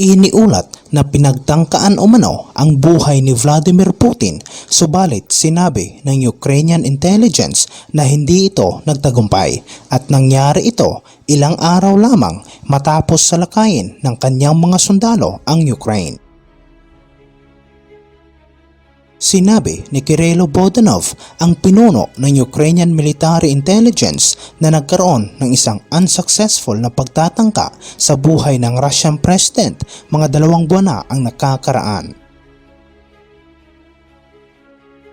Iniulat na pinagtangkaan umano ang buhay ni Vladimir Putin subalit sinabi ng Ukrainian intelligence na hindi ito nagtagumpay at nangyari ito ilang araw lamang matapos salakayin ng kanyang mga sundalo ang Ukraine. Sinabi ni Kirilo Bodanov, ang pinuno ng Ukrainian Military Intelligence na nagkaroon ng isang unsuccessful na pagtatangka sa buhay ng Russian President mga dalawang buwan na ang nakakaraan.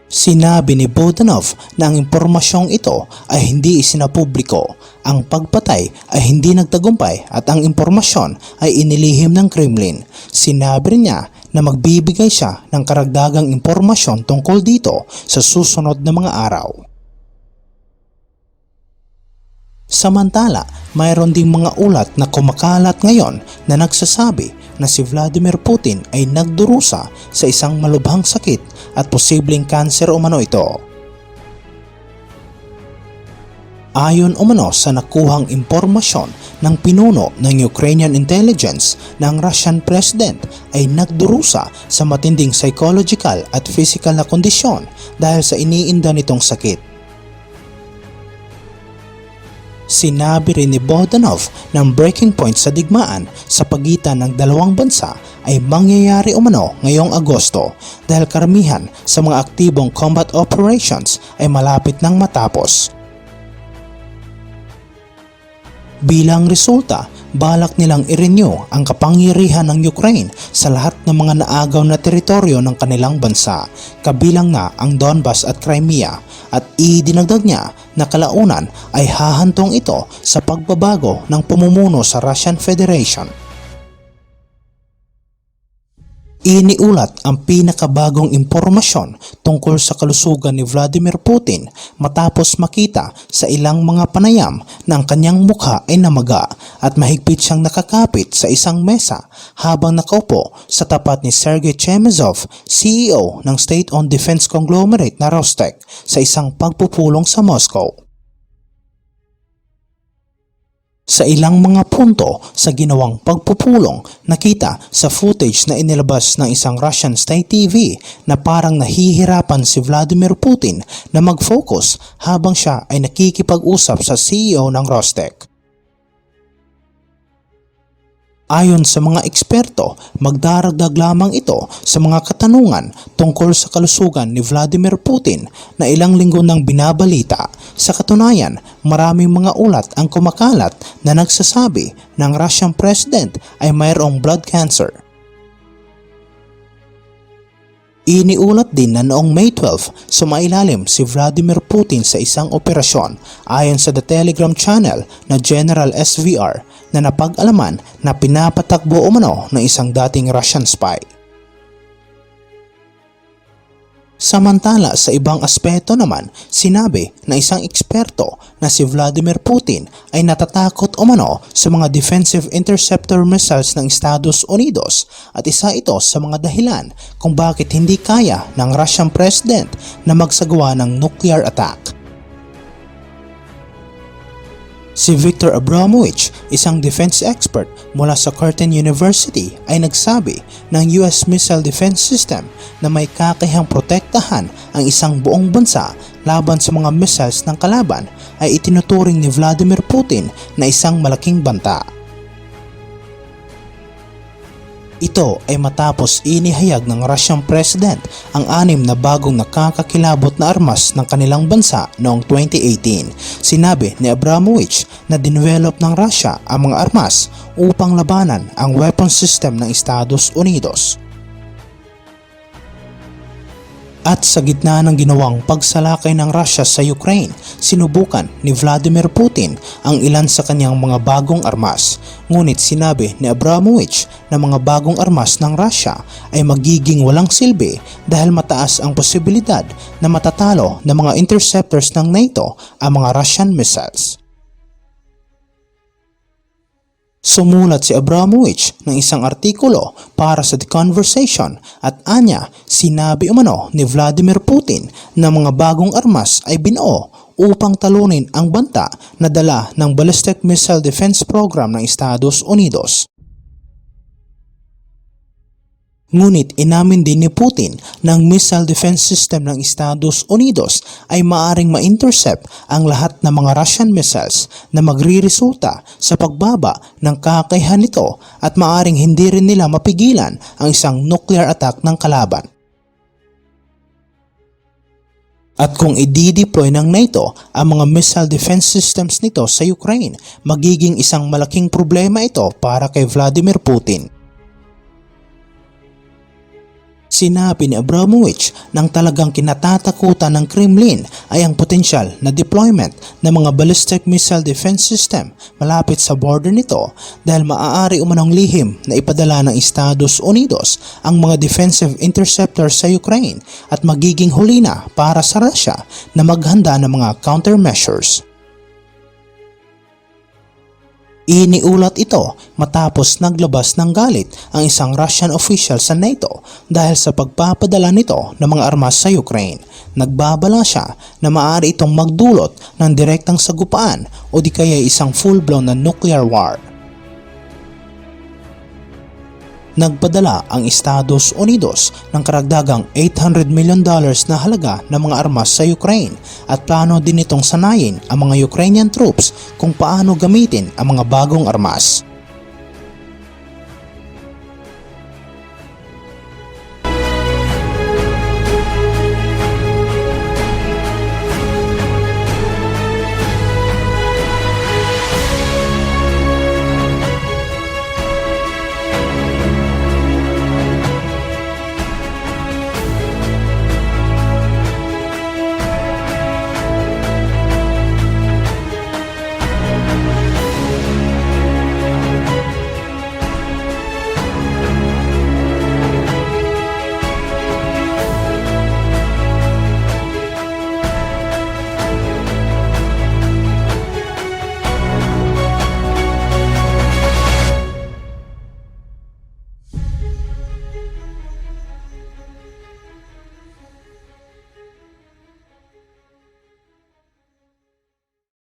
Sinabi ni Bodanov na ang impormasyong ito ay hindi isinapubliko, ang pagpatay ay hindi nagtagumpay at ang impormasyon ay inilihim ng Kremlin. Sinabi niya na magbibigay siya ng karagdagang impormasyon tungkol dito sa susunod na mga araw. Samantala, mayroon ding mga ulat na kumakalat ngayon na nagsasabi na si Vladimir Putin ay nagdurusa sa isang malubhang sakit at posibleng kanser umano ito. Ayon umano sa nakuhang impormasyon ng pinuno ng Ukrainian intelligence na Russian president ay nagdurusa sa matinding psychological at physical na kondisyon dahil sa iniinda nitong sakit. Sinabi rin ni Bodanov ng breaking point sa digmaan sa pagitan ng dalawang bansa ay mangyayari umano ngayong Agosto dahil karamihan sa mga aktibong combat operations ay malapit nang matapos. Bilang resulta, balak nilang i-renew ang kapangyarihan ng Ukraine sa lahat ng mga naagaw na teritoryo ng kanilang bansa, kabilang na ang Donbas at Crimea, at idinagdag niya na kalaunan ay hahantong ito sa pagbabago ng pamumuno sa Russian Federation. Iniulat ang pinakabagong impormasyon tungkol sa kalusugan ni Vladimir Putin matapos makita sa ilang mga panayam na ang kanyang mukha ay namaga at mahigpit siyang nakakapit sa isang mesa habang nakaupo sa tapat ni Sergei Chemezov, CEO ng state-owned defense conglomerate na Rostec sa isang pagpupulong sa Moscow. Sa ilang mga punto sa ginawang pagpupulong, nakita sa footage na inilabas ng isang Russian state TV na parang nahihirapan si Vladimir Putin na mag-focus habang siya ay nakikipag-usap sa CEO ng Rostec. Ayon sa mga eksperto, magdaragdag lamang ito sa mga katanungan tungkol sa kalusugan ni Vladimir Putin na ilang linggo nang binabalita. Sa katunayan, maraming mga ulat ang kumakalat na nagsasabi ng Russian President ay mayroong blood cancer. Iniulat din na noong May 12, sumailalim si Vladimir Putin sa isang operasyon ayon sa The Telegram channel na General SVR na napag-alaman na pinapatakbo umano ng isang dating Russian spy. Samantala sa ibang aspeto naman, sinabi na isang eksperto na si Vladimir Putin ay natatakot umano sa mga defensive interceptor missiles ng Estados Unidos at isa ito sa mga dahilan kung bakit hindi kaya ng Russian President na magsagawa ng nuclear attack. Si Victor Abramovich, isang defense expert mula sa Curtin University ay nagsabi ng US Missile Defense System na may kakayahang protektahan ang isang buong bansa laban sa mga missiles ng kalaban ay itinuturing ni Vladimir Putin na isang malaking banta. Ito ay matapos inihayag ng Russian President ang anim na bagong nakakakilabot na armas ng kanilang bansa noong 2018. Sinabi ni Abramovich na dinevelop ng Russia ang mga armas upang labanan ang weapon system ng Estados Unidos. At sa gitna ng ginawang pagsalakay ng Russia sa Ukraine, sinubukan ni Vladimir Putin ang ilan sa kanyang mga bagong armas. Ngunit sinabi ni Abramovich na mga bagong armas ng Russia ay magiging walang silbi dahil mataas ang posibilidad na matatalo ng mga interceptors ng NATO ang mga Russian missiles. Sumulat si Abramovich ng isang artikulo para sa The Conversation at anya sinabi umano ni Vladimir Putin na mga bagong armas ay binuo upang talunin ang banta na dala ng Ballistic Missile Defense Program ng Estados Unidos. Ngunit inamin din ni Putin na ang missile defense system ng Estados Unidos ay maaring ma-intercept ang lahat ng mga Russian missiles na magriresulta sa pagbaba ng kakayahan nito at maaring hindi rin nila mapigilan ang isang nuclear attack ng kalaban. At kung i-deploy ng NATO ang mga missile defense systems nito sa Ukraine, magiging isang malaking problema ito para kay Vladimir Putin. Sinabi ni Abramovich nang talagang kinatatakutan ng Kremlin ay ang potensyal na deployment ng mga ballistic missile defense system malapit sa border nito dahil maaari umanong lihim na ipadala ng Estados Unidos ang mga defensive interceptors sa Ukraine at magiging huli na para sa Russia na maghanda ng mga countermeasures. Iniulat ito matapos naglabas ng galit ang isang Russian official sa NATO dahil sa pagpapadala nito ng mga armas sa Ukraine. Nagbabala siya na maaari itong magdulot ng direktang sagupaan o di kaya isang full-blown na nuclear war. Nagpadala ang Estados Unidos ng karagdagang 800 million dollars na halaga ng mga armas sa Ukraine at plano din itong sanayin ang mga Ukrainian troops kung paano gamitin ang mga bagong armas.